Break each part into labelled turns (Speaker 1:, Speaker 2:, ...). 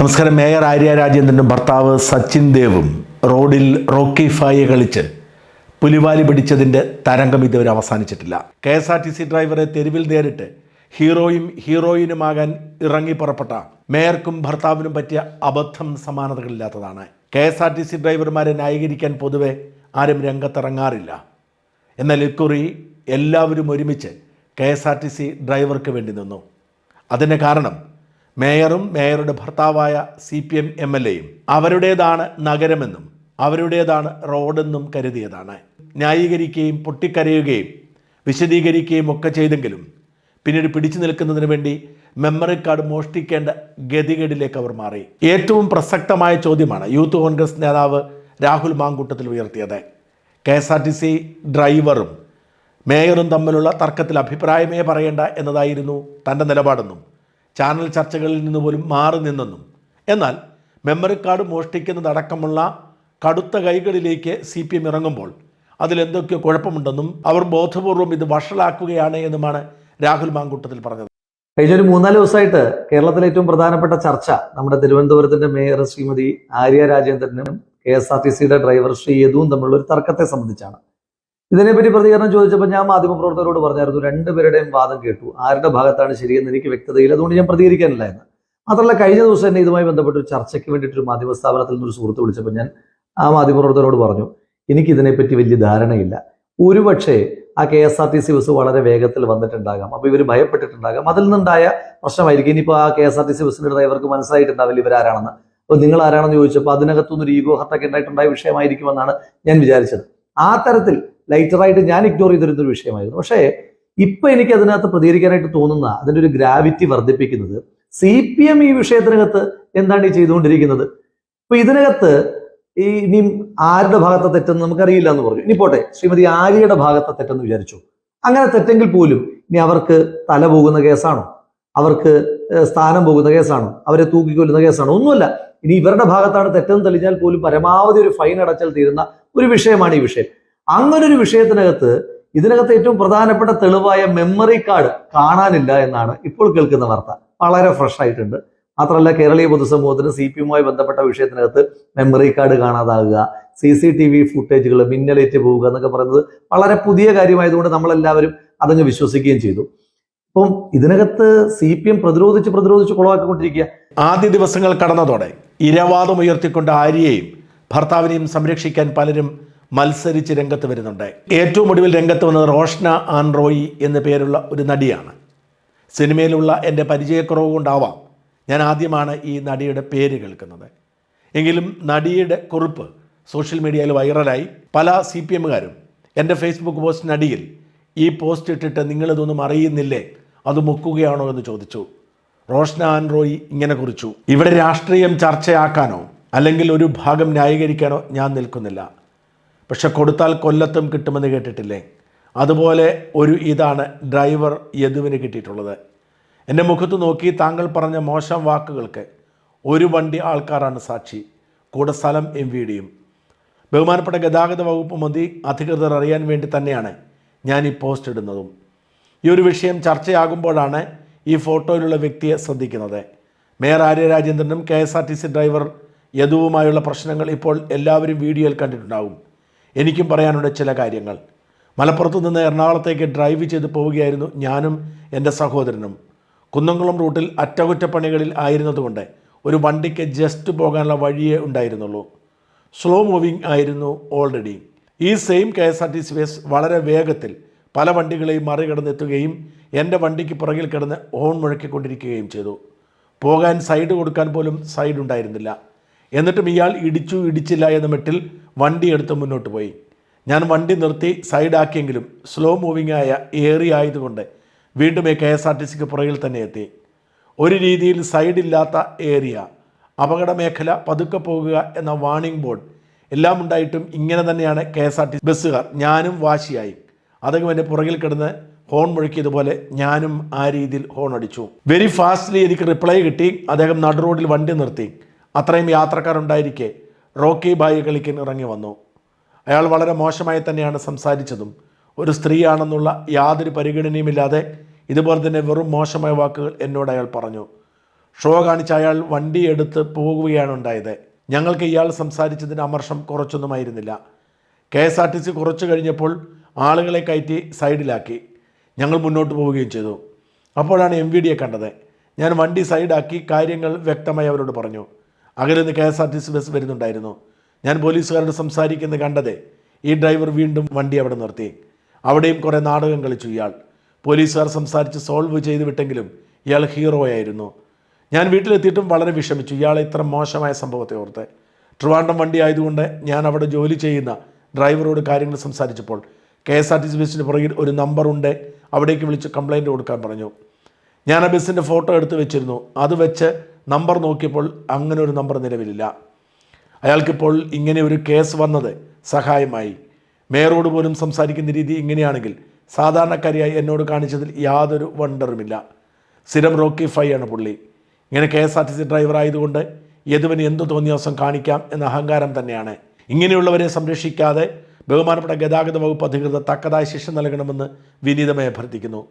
Speaker 1: നമസ്കാരം. മേയർ ആര്യ രാജേന്ദ്രന്റെ ഭർത്താവ് സച്ചിൻ ദേവും റോഡിൽ റോക്കി ഫായെ കളിച്ച് പുലിവാലി പിടിച്ചതിന്റെ തരംഗം ഇതുവരെ അവസാനിച്ചിട്ടില്ല. K S R T C ഡ്രൈവറെ തെരുവിൽ നേരിട്ട് ഹീറോയും ഹീറോയിനുമാകാൻ ഇറങ്ങി പുറപ്പെട്ട മേയർക്കും ഭർത്താവിനും പറ്റിയ അബദ്ധം സമാനതകളില്ലാത്തതാണ്. K S R T C ഡ്രൈവർമാരെ ന്യായീകരിക്കാൻ പൊതുവെ ആരും രംഗത്തിറങ്ങാറില്ല. എന്നാൽ ഇക്കുറി എല്ലാവരും ഒരുമിച്ച് K S R T C ഡ്രൈവർക്ക് വേണ്ടി നിന്നു. അതിന് കാരണം മേയറും മേയറുടെ ഭർത്താവായ C P M M L എയും അവരുടേതാണ് നഗരമെന്നും അവരുടേതാണ് റോഡെന്നും കരുതിയതാണ്. ന്യായീകരിക്കുകയും പൊട്ടിക്കരയുകയും വിശദീകരിക്കുകയും ഒക്കെ ചെയ്തെങ്കിലും പിന്നീട് പിടിച്ചു നിൽക്കുന്നതിന് വേണ്ടി മെമ്മറി കാർഡ് മോഷ്ടിക്കേണ്ട ഗതികേടിലേക്ക് അവർ മാറി. ഏറ്റവും പ്രസക്തമായ ചോദ്യമാണ് യൂത്ത് കോൺഗ്രസ് നേതാവ് രാഹുൽ മാങ്കൂട്ടത്തിൽ ഉയർത്തിയത്. K S R T C ഡ്രൈവറും മേയറും തമ്മിലുള്ള തർക്കത്തിൽ അഭിപ്രായമേ പറയേണ്ട എന്നതായിരുന്നു തന്റെ നിലപാടെന്നും ചാനൽ ചർച്ചകളിൽ നിന്ന് പോലും മാറി നിന്നെന്നും. എന്നാൽ മെമ്മറി കാർഡ് മോഷ്ടിക്കുന്നതടക്കമുള്ള കടുത്ത കൈകളിലേക്ക് സി പി എം ഇറങ്ങുമ്പോൾ അതിലെന്തൊക്കെയോ കുഴപ്പമുണ്ടെന്നും അവർ ബോധപൂർവം ഇത് വഷളാക്കുകയാണ് എന്നുമാണ് രാഹുൽ മാങ്കൂട്ടത്തിൽ പറഞ്ഞത്.
Speaker 2: കഴിഞ്ഞ ഒരു മൂന്നാൽ ദിവസമായിട്ട് കേരളത്തിലെ ഏറ്റവും പ്രധാനപ്പെട്ട ചർച്ച നമ്മുടെ തിരുവനന്തപുരത്തിന്റെ മേയർ ശ്രീമതി ആര്യ രാജേന്ദ്രനും കെ എസ് ആർ ടി സിയുടെ ഡ്രൈവർ ശ്രീ യദുവും തമ്മിലുള്ള ഒരു തർക്കത്തെ സംബന്ധിച്ചാണ്. ഇതിനെപ്പറ്റി പ്രതികരണം ചോദിച്ചപ്പോൾ ഞാൻ മാധ്യമപ്രവർത്തകരോട് പറഞ്ഞായിരുന്നു രണ്ടുപേരുടെയും വാദം കേട്ടു. ആരുടെ ഭാഗത്താണ് ശരിയെന്ന് എനിക്ക് വ്യക്തതയില്ല. അതുകൊണ്ട് ഞാൻ പ്രതികരിക്കാനില്ല എന്ന് മാത്രമല്ല കഴിഞ്ഞ ദിവസം തന്നെ ഇതുമായി ബന്ധപ്പെട്ട് ഒരു ചർച്ചയ്ക്ക് വേണ്ടിയിട്ട് ഒരു മാധ്യമ സ്ഥാപനത്തിൽ നിന്ന് ഒരു സുഹൃത്ത് വിളിച്ചപ്പോൾ ഞാൻ ആ മാധ്യമപ്രവർത്തകരോട് പറഞ്ഞു എനിക്ക് ഇതിനെപ്പറ്റി വലിയ ധാരണയില്ല. ഒരുപക്ഷേ ആ K S R T C bus വളരെ വേഗത്തിൽ വന്നിട്ടുണ്ടാകാം. അപ്പോൾ ഇവർ ഭയപ്പെട്ടിട്ടുണ്ടാകാം. അതിൽ നിന്നുണ്ടായ പ്രശ്നമായിരിക്കും. ഇനിയിപ്പോൾ ആ K S R T C ബസ്സിന്റെ ഡ്രൈവർക്ക് മനസ്സിലായിട്ടുണ്ടാവില്ല ഇവരാരാണെന്ന്. അപ്പോൾ നിങ്ങൾ ആരാണെന്ന് ചോദിച്ചപ്പോൾ അതിനകത്തുനിന്ന് ഒരു ഈഗോ ഹർട്ടൊക്കെ ഉണ്ടായിട്ടുണ്ടായ വിഷയമായിരിക്കുമെന്നാണ് ഞാൻ വിചാരിച്ചത്. ആ തരത്തിൽ ലൈറ്ററായിട്ട് ഞാൻ ഇഗ്നോർ ചെയ്തിരുന്ന ഒരു വിഷയമായിരുന്നു. പക്ഷേ ഇപ്പൊ എനിക്ക് അതിനകത്ത് പ്രതികരിക്കാനായിട്ട് തോന്നുന്ന അതിന്റെ ഒരു ഗ്രാവിറ്റി വർദ്ധിപ്പിക്കുന്നത് സി പി എം ഈ വിഷയത്തിനകത്ത് എന്താണ് ഈ ചെയ്തുകൊണ്ടിരിക്കുന്നത്? ഇപ്പൊ ഇതിനകത്ത് ഈ ഇനി ആരുടെ ഭാഗത്തെ തെറ്റെന്ന് നമുക്കറിയില്ല എന്ന് പറഞ്ഞു. ഇനി പോട്ടെ ശ്രീമതി ആര്യയുടെ ഭാഗത്തെ തെറ്റെന്ന് വിചാരിച്ചു. അങ്ങനെ തെറ്റെങ്കിൽ പോലും ഇനി അവർക്ക് തല പോകുന്ന കേസാണോ? അവർക്ക് സ്ഥാനം പോകുന്ന കേസാണോ? അവരെ തൂക്കിക്കൊല്ലുന്ന കേസാണോ? ഒന്നുമല്ല. ഇനി ഇവരുടെ ഭാഗത്താണ് തെറ്റെന്ന് തെളിഞ്ഞാൽ പോലും പരമാവധി ഒരു ഫൈൻ അടച്ചാൽ തീരുന്ന ഒരു വിഷയമാണ് ഈ വിഷയം. അങ്ങനെ ഒരു വിഷയത്തിനകത്ത് ഇതിനകത്ത് ഏറ്റവും പ്രധാനപ്പെട്ട തെളിവായ മെമ്മറി കാർഡ് കാണാനില്ല എന്നാണ് ഇപ്പോൾ കേൾക്കുന്ന വാർത്ത. വളരെ ഫ്രഷ് ആയിട്ടുണ്ട്. മാത്രമല്ല കേരളീയ പൊതുസമൂഹത്തിന് സി പി എമ്മുമായി ബന്ധപ്പെട്ട വിഷയത്തിനകത്ത് മെമ്മറി കാർഡ് കാണാതാകുക സി സി ടി വി ഫുട്ടേജുകൾ മിന്നലേറ്റ് പോവുക എന്നൊക്കെ പറയുന്നത് വളരെ പുതിയ കാര്യമായതുകൊണ്ട് നമ്മളെല്ലാവരും അതങ്ങ് വിശ്വസിക്കുകയും ചെയ്തു. അപ്പം ഇതിനകത്ത് സി പി എം പ്രതിരോധിച്ച് പ്രതിരോധിച്ച് കുളവാക്കിക്കൊണ്ടിരിക്കുക.
Speaker 1: ആദ്യ ദിവസങ്ങൾ കടന്നതോടെ ഇരവാദം ഉയർത്തിക്കൊണ്ട് ആര്യയെയും ഭർത്താവിനെയും സംരക്ഷിക്കാൻ പലരും മത്സരിച്ച് രംഗത്ത് വരുന്നുണ്ട്. ഏറ്റവും ഒടുവിൽ രംഗത്ത് വന്നത് റോഷ്ന ആൻറോയി എന്ന പേരുള്ള ഒരു നടിയാണ്. സിനിമയിലുള്ള എന്റെ പരിചയക്കുറവ് കൊണ്ടാവാം ഞാൻ ആദ്യമാണ് ഈ നടിയുടെ പേര് കേൾക്കുന്നത്. എങ്കിലും നടിയുടെ കുറിപ്പ് സോഷ്യൽ മീഡിയയിൽ വൈറലായി. പല സി പി എമ്മുകാരും എന്റെ ഫേസ്ബുക്ക് പോസ്റ്റിനടിയിൽ ഈ പോസ്റ്റ് ഇട്ടിട്ട് നിങ്ങളിതൊന്നും അറിയുന്നില്ലേ? അത് മുക്കുകയാണോ എന്ന് ചോദിച്ചു. റോഷ്ന ആൻറോയി ഇങ്ങനെ കുറിച്ചു. ഇവിടെ രാഷ്ട്രീയം ചർച്ചയാക്കാനോ അല്ലെങ്കിൽ ഒരു ഭാഗം ന്യായീകരിക്കാനോ ഞാൻ നിൽക്കുന്നില്ല. പക്ഷെ കൊടുത്താൽ കൊല്ലത്തും കിട്ടുമെന്ന് കേട്ടിട്ടില്ലേ? അതുപോലെ ഒരു ഇതാണ് ഡ്രൈവർ യദുവിന് കിട്ടിയിട്ടുള്ളത്. എന്റെ മുഖത്ത് നോക്കി താങ്കൾ പറഞ്ഞ മോശം വാക്കുകൾക്ക് ഒരു വണ്ടി ആൾക്കാരാണ് സാക്ഷി. കൂടെ സ്ഥലം എം വി ഡിയും. ബഹുമാനപ്പെട്ട ഗതാഗത വകുപ്പ് മന്ത്രി അധികൃതർ അറിയാൻ വേണ്ടി തന്നെയാണ് ഞാൻ ഈ പോസ്റ്റ് ഇടുന്നതും. ഈ ഒരു വിഷയം ചർച്ചയാകുമ്പോഴാണ് ഈ ഫോട്ടോയിലുള്ള വ്യക്തിയെ ശ്രദ്ധിക്കുന്നത്. Mayor Arya രാജേന്ദ്രനും K S R T C driver യദുവുമായുള്ള പ്രശ്നങ്ങൾ ഇപ്പോൾ എല്ലാവരും വീഡിയോയിൽ കണ്ടിട്ടുണ്ടാകും എനിക്കും പറയാനുണ്ട് ചില കാര്യങ്ങൾ. മലപ്പുറത്ത് നിന്ന് എറണാകുളത്തേക്ക് ഡ്രൈവ് ചെയ്ത് പോവുകയായിരുന്നു ഞാനും എന്റെ സഹോദരനും. കുന്നംകുളം റൂട്ടിൽ അറ്റകുറ്റപ്പണികളിൽ ആയിരുന്നതുകൊണ്ട് ഒരു വണ്ടിക്ക് ജസ്റ്റ് പോകാനുള്ള വഴിയേ ഉണ്ടായിരുന്നുള്ളൂ. സ്ലോ മൂവിങ് ആയിരുന്നു ഓൾറെഡി ഈ same K S R T C bus വളരെ വേഗത്തിൽ പല വണ്ടികളെയും മറികടന്നെത്തുകയും എന്റെ വണ്ടിക്ക് പുറകിൽ കിടന്ന് ഹോൺ മുഴക്കിക്കൊണ്ടിരിക്കുകയും ചെയ്തു. പോകാൻ സൈഡ് കൊടുക്കാൻ പോലും സൈഡ് ഉണ്ടായിരുന്നില്ല. എന്നിട്ടും ഇയാൾ ഇടിച്ചു ഇടിച്ചില്ല എന്ന മട്ടിൽ വണ്ടി എടുത്ത് മുന്നോട്ട് പോയി. ഞാൻ വണ്ടി നിർത്തി സൈഡാക്കിയെങ്കിലും സ്ലോ മൂവിംഗ് ആയ ഏറി ആയതുകൊണ്ട് വീണ്ടും ഈ കെ എസ് ആർ ടി സിക്ക് പുറകിൽ തന്നെ എത്തി. ഒരു രീതിയിൽ സൈഡില്ലാത്ത ഏരിയ അപകട മേഖല പതുക്കെ പോകുക എന്ന വാണിംഗ് ബോർഡ് എല്ലാം ഉണ്ടായിട്ടും ഇങ്ങനെ തന്നെയാണ് കെ എസ് ആർ ടി ബസ്സുകാർ ഞാനും വാശിയായി. അതൊക്കെ എന്റെ പുറകിൽ കിടന്ന് ഹോൺ മുഴക്കിയതുപോലെ ഞാനും ആ രീതിയിൽ ഹോൺ അടിച്ചു. വെരി ഫാസ്റ്റ്ലി എനിക്ക് റിപ്ലൈ കിട്ടി. അദ്ദേഹം നടുറോഡിൽ വണ്ടി നിർത്തി. അത്രയും യാത്രക്കാരുണ്ടായിരിക്കെ റോക്കി ബായി കളിക്കാൻ ഇറങ്ങി വന്നു. അയാൾ വളരെ മോശമായി തന്നെയാണ് സംസാരിച്ചതും. ഒരു സ്ത്രീയാണെന്നുള്ള യാതൊരു പരിഗണനയുമില്ലാതെ ഇതുപോലെ തന്നെ വെറും മോശമായ വാക്കുകൾ എന്നോട് അയാൾ പറഞ്ഞു. ഷോ കാണിച്ച അയാൾ വണ്ടി എടുത്ത് പോകുകയാണ് ഉണ്ടായത്. ഞങ്ങൾക്ക് ഇയാൾ സംസാരിച്ചതിന് അമർഷം കുറച്ചൊന്നുമായിരുന്നില്ല K S R T C കുറച്ച് കഴിഞ്ഞപ്പോൾ ആളുകളെ കയറ്റി സൈഡിലാക്കി. ഞങ്ങൾ മുന്നോട്ട് പോവുകയും ചെയ്തു. അപ്പോഴാണ് എം വി ഡിയെ കണ്ടത്. ഞാൻ വണ്ടി സൈഡാക്കി കാര്യങ്ങൾ വ്യക്തമായി അവരോട് പറഞ്ഞു. അകലെ നിന്ന് K S R T C bus വരുന്നുണ്ടായിരുന്നു. ഞാൻ പോലീസുകാരോട് സംസാരിക്കുന്നത് കണ്ടതേ ഈ ഡ്രൈവർ വീണ്ടും വണ്ടി അവിടെ നിർത്തി. അവിടെയും കുറേ നാടകം കളിച്ചു ഇയാൾ. പോലീസുകാർ സംസാരിച്ച് സോൾവ് ചെയ്ത് വിട്ടെങ്കിലും ഇയാൾ ഹീറോ ആയിരുന്നു ഞാൻ വീട്ടിലെത്തിയിട്ടും വളരെ വിഷമിച്ചു. ഇയാളെ ഇത്ര മോശമായ സംഭവത്തെ ഓർത്ത്. ട്രിവാൻഡം വണ്ടി ആയതുകൊണ്ട് ഞാൻ അവിടെ ജോലി ചെയ്യുന്ന ഡ്രൈവറോട് കാര്യങ്ങൾ സംസാരിച്ചപ്പോൾ K S R T C ബസ്സിന് പുറകിൽ ഒരു നമ്പറുണ്ട് അവിടേക്ക് വിളിച്ച് കംപ്ലൈന്റ് കൊടുക്കാൻ പറഞ്ഞു. ഞാൻ ആ ബസ്സിന്റെ ഫോട്ടോ എടുത്ത് വെച്ചിരുന്നു. അത് വെച്ച് നമ്പർ നോക്കിയപ്പോൾ അങ്ങനെ ഒരു നമ്പർ നിലവിലില്ല. അയാൾക്കിപ്പോൾ ഇങ്ങനെ ഒരു കേസ് വന്നത് സഹായമായി. മേയറോട് പോലും സംസാരിക്കുന്ന രീതി ഇങ്ങനെയാണെങ്കിൽ സാധാരണക്കാരിയായി എന്നോട് കാണിച്ചതിൽ യാതൊരു വണ്ടറുമില്ല. സ്ഥിരം റോക്കി ഫൈ ആണ് പുള്ളി. ഇങ്ങനെ K S R T C driver ആയതുകൊണ്ട് യദുവിന് എന്തു തോന്നിയ ദിവസം കാണിക്കാം എന്ന അഹങ്കാരം തന്നെയാണ്. ഇങ്ങനെയുള്ളവരെ സംരക്ഷിക്കാതെ ബഹുമാനപ്പെട്ട ഗതാഗത വകുപ്പ് അധികൃതർ തക്കതായ ശിക്ഷ നൽകണമെന്ന് വിനീതമായി അഭ്യർത്ഥിക്കുന്നു.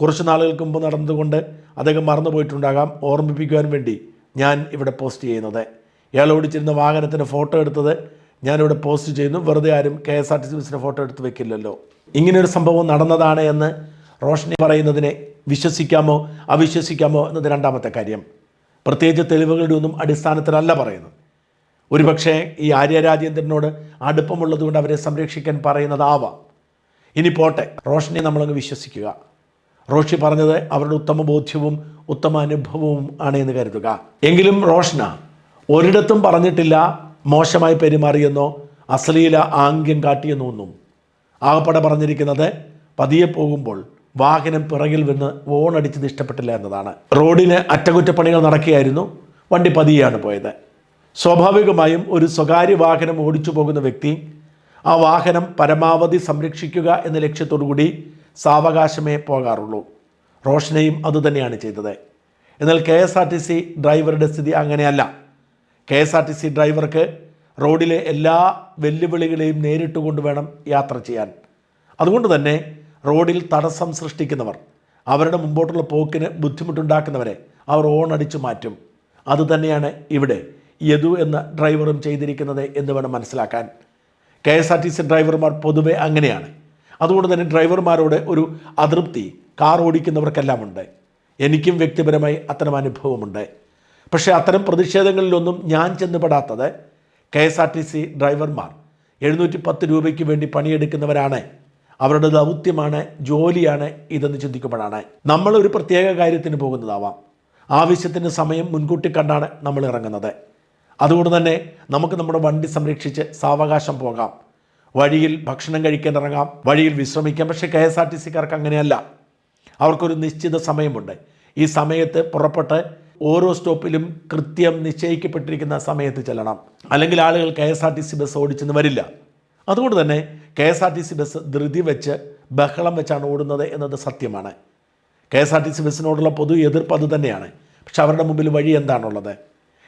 Speaker 1: കുറച്ച് നാളുകൾക്ക് മുമ്പ് നടന്നതുകൊണ്ട് അദ്ദേഹം മറന്നുപോയിട്ടുണ്ടാകാം. ഓർമ്മിപ്പിക്കുവാൻ വേണ്ടി ഞാൻ ഇവിടെ പോസ്റ്റ് ചെയ്യുന്നത്. ഇയാൾ ഓടിച്ചിരുന്ന വാഹനത്തിന്റെ ഫോട്ടോ എടുത്തത് ഞാനിവിടെ പോസ്റ്റ് ചെയ്യുന്നു. വെറുതെ ആരും K S R T C ബസ്സിന്റെ ഫോട്ടോ എടുത്ത് വെക്കില്ലല്ലോ. ഇങ്ങനൊരു സംഭവം നടന്നതാണ് എന്ന് റോഷനി പറയുന്നതിനെ വിശ്വസിക്കാമോ അവിശ്വസിക്കാമോ എന്നത് രണ്ടാമത്തെ കാര്യം. പ്രത്യേകിച്ച് തെളിവുകളുടെ ഒന്നും അടിസ്ഥാനത്തിലല്ല പറയുന്നത്. ഒരുപക്ഷെ ഈ ആര്യ രാജേന്ദ്രനോട് അടുപ്പമുള്ളതുകൊണ്ട് അവരെ സംരക്ഷിക്കാൻ പറയുന്നതാവാം. ഇനി പോട്ടെ റോഷനെ നമ്മളങ്ങ് വിശ്വസിക്കുക. റോഷി പറഞ്ഞത് അവരുടെ ഉത്തമ ബോധ്യവും ഉത്തമ അനുഭവവും ആണ് എന്ന് കരുതുക. എങ്കിലും റോഷന ഒരിടത്തും പറഞ്ഞിട്ടില്ല മോശമായി പെരുമാറിയെന്നോ അശ്ലീല ആംഗ്യം കാട്ടിയെന്നോ ഒന്നും. ആകപ്പെടെ പറഞ്ഞിരിക്കുന്നത് പതിയെ പോകുമ്പോൾ വാഹനം പിറകിൽ വന്ന് ഓണടിച്ച് ഇഷ്ടപ്പെട്ടില്ല എന്നതാണ്. റോഡിന് അറ്റകുറ്റപ്പണികൾ നടക്കുകയായിരുന്നു വണ്ടി പതിയാണ് പോയത്. സ്വാഭാവികമായും ഒരു സ്വകാര്യ വാഹനം ഓടിച്ചു പോകുന്ന വ്യക്തി ആ വാഹനം പരമാവധി സംരക്ഷിക്കുക എന്ന ലക്ഷ്യത്തോടു കൂടി സാവകാശമേ പോകാറുള്ളൂ. റോഷനയും അതുതന്നെയാണ് ചെയ്തത്. എന്നാൽ K S R T C ഡ്രൈവറുടെ സ്ഥിതി അങ്ങനെയല്ല. K S R T C ഡ്രൈവർക്ക് റോഡിലെ എല്ലാ വെല്ലുവിളികളെയും നേരിട്ട് കൊണ്ടുവേണം യാത്ര ചെയ്യാൻ. അതുകൊണ്ട് തന്നെ റോഡിൽ തടസ്സം സൃഷ്ടിക്കുന്നവർ അവരുടെ മുമ്പോട്ടുള്ള പോക്കിന് ബുദ്ധിമുട്ടുണ്ടാക്കുന്നവരെ അവർ ഓണടിച്ചു മാറ്റും. അതുതന്നെയാണ് ഇവിടെ യദു എന്ന ഡ്രൈവറും ചെയ്തിരിക്കുന്നത് എന്ന് വേണം മനസ്സിലാക്കാൻ. K S R T C ഡ്രൈവർമാർ പൊതുവെ അങ്ങനെയാണ്. അതുകൊണ്ട് തന്നെ ഡ്രൈവർമാരോട് ഒരു അതൃപ്തി കാർ ഓടിക്കുന്നവർക്കെല്ലാം ഉണ്ട് എനിക്കും വ്യക്തിപരമായി അത്തരം അനുഭവമുണ്ട്. പക്ഷേ അത്തരം പ്രതിഷേധങ്ങളിലൊന്നും ഞാൻ ചെന്നുപെടാത്തത് K S R T C ഡ്രൈവർമാർ. എഴുന്നൂറ്റി പത്ത് രൂപയ്ക്ക് വേണ്ടി പണിയെടുക്കുന്നവരാണ്. അവരുടെ ദൗത്യമാണ് ജോലിയാണ് ഇതെന്ന് ചിന്തിക്കുമ്പോഴാണ്. നമ്മൾ ഒരു പ്രത്യേക കാര്യത്തിന് പോകുന്നതാവാം. ആവശ്യത്തിന് സമയം മുൻകൂട്ടി കണ്ടാണ് നമ്മൾ ഇറങ്ങുന്നത്. അതുകൊണ്ട് തന്നെ നമുക്ക് നമ്മുടെ വണ്ടി സംരക്ഷിച്ച് സാവകാശം പോകാം. വഴിയിൽ ഭക്ഷണം കഴിക്കാൻ ഇറങ്ങാം വഴിയിൽ വിശ്രമിക്കാം. പക്ഷേ കെ എസ് ആർ ടി സിക്കാർക്ക് അങ്ങനെയല്ല. അവർക്കൊരു നിശ്ചിത സമയമുണ്ട്. ഈ സമയത്ത് പുറപ്പെട്ട് ഓരോ സ്റ്റോപ്പിലും കൃത്യം നിശ്ചയിക്കപ്പെട്ടിരിക്കുന്ന സമയത്ത് ചെല്ലണം. അല്ലെങ്കിൽ ആളുകൾ K S R T C bus ഓടിച്ചെന്ന് വരില്ല. അതുകൊണ്ട് തന്നെ K S R T C bus ധൃതി വെച്ച് ബഹളം വെച്ചാണ് ഓടുന്നത് എന്നത് സത്യമാണ്. K S R T C ബസ്സിനോടുള്ള പൊതു എതിർപ്പ് അത് തന്നെയാണ്. പക്ഷെ അവരുടെ മുമ്പിൽ വഴി എന്താണുള്ളത്?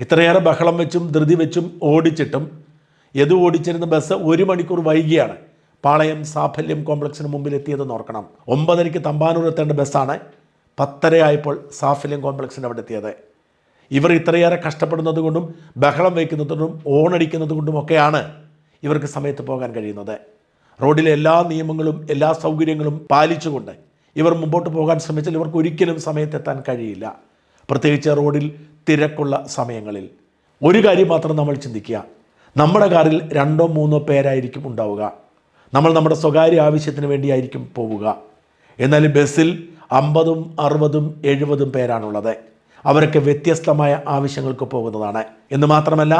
Speaker 1: ഇത്രയേറെ ബഹളം വെച്ചും ധൃതി വെച്ചും ഓടിച്ചിട്ടും എത് ഓടിച്ചിരുന്ന ബസ് ഒരു മണിക്കൂർ വൈകിയാണ്. പാളയം സാഫല്യം കോംപ്ലക്സിന് മുമ്പിൽ എത്തിയതെന്ന് ഓർക്കണം. ഒമ്പതരയ്ക്ക് തമ്പാനൂർ എത്തേണ്ട ബസ്സാണ്. പത്തരയായപ്പോൾ സാഫല്യം കോംപ്ലക്സിന് അവിടെ എത്തിയത് ഇവർ ഇത്രയേറെ കഷ്ടപ്പെടുന്നത് കൊണ്ടും ബഹളം വയ്ക്കുന്നതുകൊണ്ടും ഓണടിക്കുന്നത് കൊണ്ടും ഒക്കെയാണ് ഇവർക്ക് സമയത്ത് പോകാൻ കഴിയുന്നത്. റോഡിലെ എല്ലാ നിയമങ്ങളും എല്ലാ സൗകര്യങ്ങളും പാലിച്ചുകൊണ്ട് ഇവർ മുമ്പോട്ട് പോകാൻ ശ്രമിച്ചാൽ ഇവർക്ക് ഒരിക്കലും സമയത്തെത്താൻ കഴിയില്ല. പ്രത്യേകിച്ച് റോഡിൽ തിരക്കുള്ള സമയങ്ങളിൽ. ഒരു കാര്യം മാത്രം നമ്മൾ ചിന്തിക്കുക. നമ്മുടെ കാറിൽ രണ്ടോ മൂന്നോ പേരായിരിക്കും ഉണ്ടാവുക. നമ്മൾ നമ്മുടെ സ്വകാര്യ ആവശ്യത്തിന് വേണ്ടിയായിരിക്കും പോവുക. എന്നാൽ ബസ്സിൽ അമ്പതും അറുപതും എഴുപതും പേരാണുള്ളത്. അവരൊക്കെ വ്യത്യസ്തമായ ആവശ്യങ്ങൾക്ക് പോകുന്നതാണ്. എന്ന് മാത്രമല്ല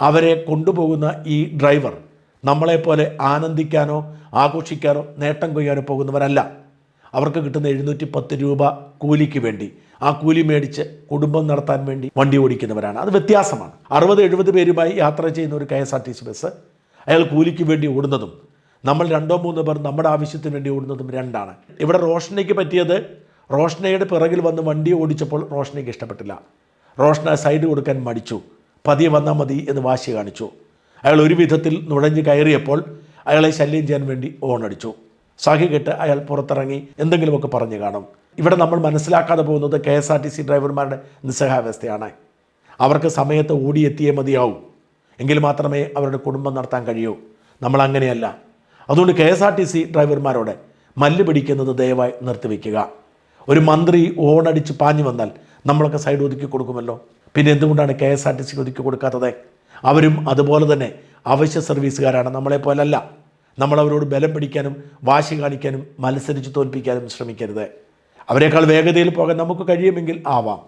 Speaker 1: അവരെ കൊണ്ടുപോകുന്ന ഈ ഡ്രൈവർ നമ്മളെപ്പോലെ ആനന്ദിക്കാനോ ആഘോഷിക്കാനോ നേട്ടം കൊയ്യാനോ പോകുന്നവരല്ല. അവർക്ക് കിട്ടുന്ന എഴുന്നൂറ്റി പത്ത് രൂപ കൂലിക്ക് വേണ്ടി ആ കൂലി മേടിച്ച് കുടുംബം നടത്താൻ വേണ്ടി വണ്ടി ഓടിക്കുന്നവരാണ്. അത് വ്യത്യാസമാണ്. അറുപത് എഴുപത് പേരുമായി യാത്ര ചെയ്യുന്ന ഒരു K S R T C bus അയാൾ കൂലിക്ക് വേണ്ടി ഓടുന്നതും നമ്മൾ രണ്ടോ മൂന്നോ പേർ നമ്മുടെ ആവശ്യത്തിന് വേണ്ടി ഓടുന്നതും രണ്ടാണ്. ഇവിടെ റോഷനയ്ക്ക് പറ്റിയത് റോഷനയുടെ പിറകിൽ വന്ന് വണ്ടി ഓടിച്ചപ്പോൾ റോഷനയ്ക്ക് ഇഷ്ടപ്പെട്ടില്ല. റോഷന സൈഡ് കൊടുക്കാൻ മടിച്ചു. പതിയെ വന്നാൽ മതി എന്ന് വാശി കാണിച്ചു. അയാൾ ഒരു വിധത്തിൽ നുഴഞ്ഞു കയറിയപ്പോൾ അയാളെ ശല്യം ചെയ്യാൻ വേണ്ടി ഓണടിച്ചു സഹി കെട്ട് അയാൾ പുറത്തിറങ്ങി എന്തെങ്കിലുമൊക്കെ പറഞ്ഞു കാണും. ഇവിടെ നമ്മൾ മനസ്സിലാക്കാതെ പോകുന്നത് K S R T C ഡ്രൈവർമാരുടെ നിസ്സഹാവസ്ഥയാണ് അവർക്ക് സമയത്ത് ഓടിയെത്തിയേ മതിയാവും. എങ്കിൽ മാത്രമേ അവരുടെ കുടുംബം നടത്താൻ കഴിയൂ. നമ്മൾ അങ്ങനെയല്ല. അതുകൊണ്ട് K S R T C ഡ്രൈവർമാരോട് മല്ല് പിടിക്കുന്നത് ദയവായി നിർത്തിവെക്കുക ഒരു മന്ത്രി ഓണടിച്ച് പാഞ്ഞു വന്നാൽ നമ്മളൊക്കെ സൈഡ് ഒതുക്കി കൊടുക്കുമല്ലോ. പിന്നെ എന്തുകൊണ്ടാണ് K S R T C ഒതുക്കി കൊടുക്കാത്തത്? അവരും അതുപോലെ തന്നെ അവശ്യ സർവീസുകാരാണ് നമ്മളെ അവരോട് ബലം പിടിക്കാനും വാശി കാണിക്കാനും മത്സരിച്ച് തോൽപ്പിക്കാനും ശ്രമിക്കരുത്. അവരെക്കാൾ വേഗതയിൽ പോകാൻ നമുക്ക് കഴിയുമെങ്കിൽ ആവാം.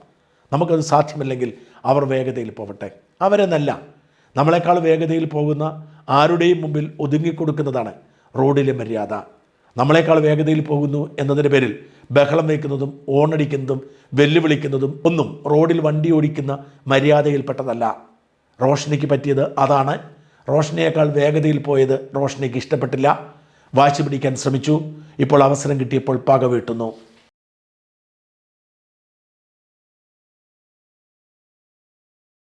Speaker 1: നമുക്കത് സാധ്യമല്ലെങ്കിൽ അവർ വേഗതയിൽ പോവട്ടെ. അവരെന്നല്ല നമ്മളെക്കാൾ വേഗതയിൽ പോകുന്ന ആരുടെയും മുമ്പിൽ ഒതുങ്ങിക്കൊടുക്കുന്നതാണ് റോഡിലെ മര്യാദ. നമ്മളെക്കാൾ വേഗതയിൽ പോകുന്നു എന്നതിന്റെ പേരിൽ ബഹളം വയ്ക്കുന്നതും ഓണടിക്കുന്നതും വെല്ലുവിളിക്കുന്നതും ഒന്നും റോഡിൽ വണ്ടി ഓടിക്കുന്ന മര്യാദയിൽപ്പെട്ടതല്ല. റോഷനിക്ക് പറ്റിയത് അതാണ് റോഷനിയേക്കാൾ വേഗതയിൽ പോയത് റോഷനിക്ക് ഇഷ്ടപ്പെട്ടില്ല. വാശി പിടിക്കാൻ ശ്രമിച്ചു. ഇപ്പോൾ അവസരം കിട്ടിയപ്പോൾ പക വീട്ടുന്നു.